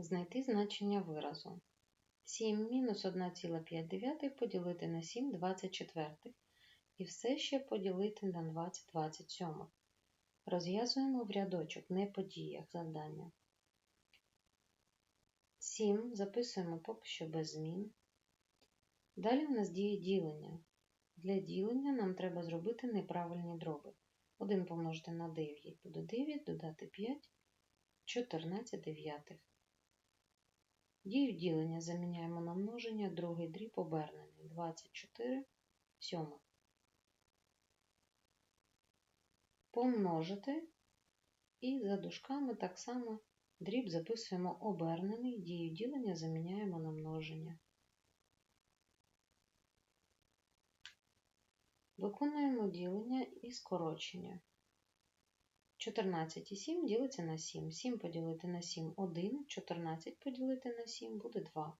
Знайти значення виразу. 7 мінус 1,5 поділити на 7 24 і все ще поділити на 20 27. Розв'язуємо в рядочок, не по діях завдання. 7 записуємо поки що без змін. Далі в нас діє ділення. Для ділення нам треба зробити неправильні дроби. 1 помножити на 9 буде 9, додати 5, 14 дев'ятих. Дію ділення заміняємо на множення, другий дріб обернений 24 сьомих. Помножити і за дужками так само дріб записуємо обернений, дію ділення заміняємо на множення. Виконуємо ділення і скорочення. 14 і 7 ділиться на 7. 7 поділити на 7 – 1, 14 поділити на 7 буде 2.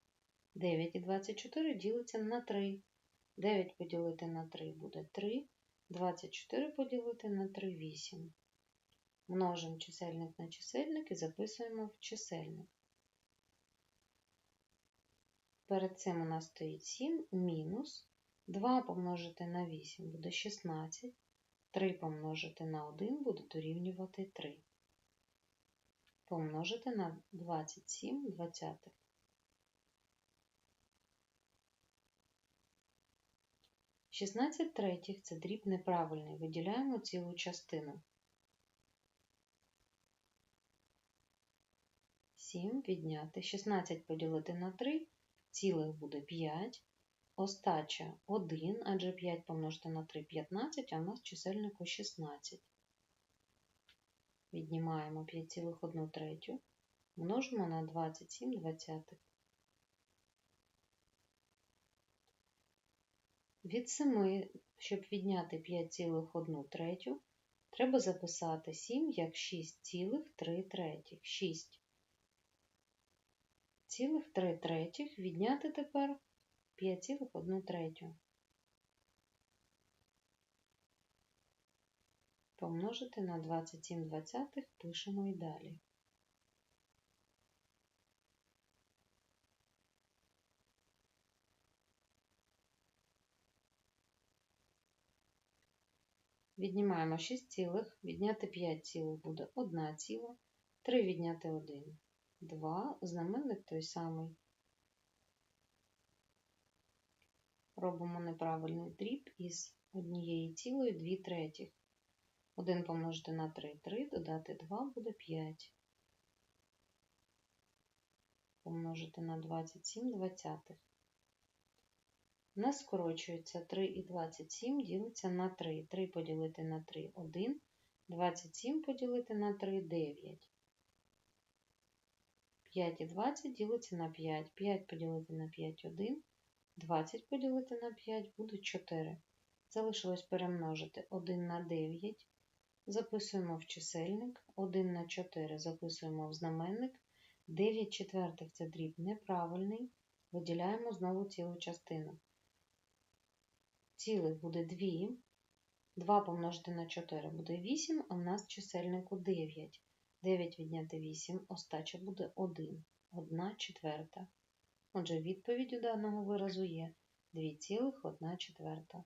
9 і 24 ділиться на 3. 9 поділити на 3 буде 3. 24 поділити на 3 – 8. Множимо чисельник на чисельник і записуємо в чисельник. Перед цим у нас стоїть 7 мінус 2 помножити на 8 буде 16. 3 помножити на 1 буде дорівнювати 3. Помножити на 27 двадцятих. Шістнадцять третіх це дріб неправильний. Виділяємо цілу частину. 7 відняти. 16 поділити на 3, цілих буде 5. Остача 1, адже 5 помножити на 3 – 15, а в нас чисельнику 16. Віднімаємо 5,1 третю, множимо на 27 двадцятих. Від 7, щоб відняти 5,1 третю, треба записати 7 як 6,3 третіх. 6 цілих 3 третіх відняти тепер 5,1 третю. Помножити на 27 двадцятих пишемо і далі. Віднімаємо 6 цілих, відняти 5 цілих буде 1 ціла, 3 відняти 1 – 2, знаменник той самий. Робимо неправильний дріб із однієї цілої 2 третіх. 1 помножити на 3 3, додати 2 буде 5. Помножити на 27 двадцятих. Нас скорочується 3 і 27 ділиться на 3. 3 поділити на 3 1, 27 поділити на 3 9. 5 і 20 ділиться на 5. 5 поділити на 5 1, 20 поділити на 5 буде 4. Залишилось перемножити 1 на 9. Записуємо в чисельник, 1 на 4 записуємо в знаменник. 9 четвертих це дріб неправильний. Виділяємо знову цілу частину. Цілих буде 2. 2 помножити на 4 буде 8, а в нас чисельнику 9. 9 відняти 8, остача буде 1. 1 четверта. Отже, відповідь у даного виразу є 2,1 четверта.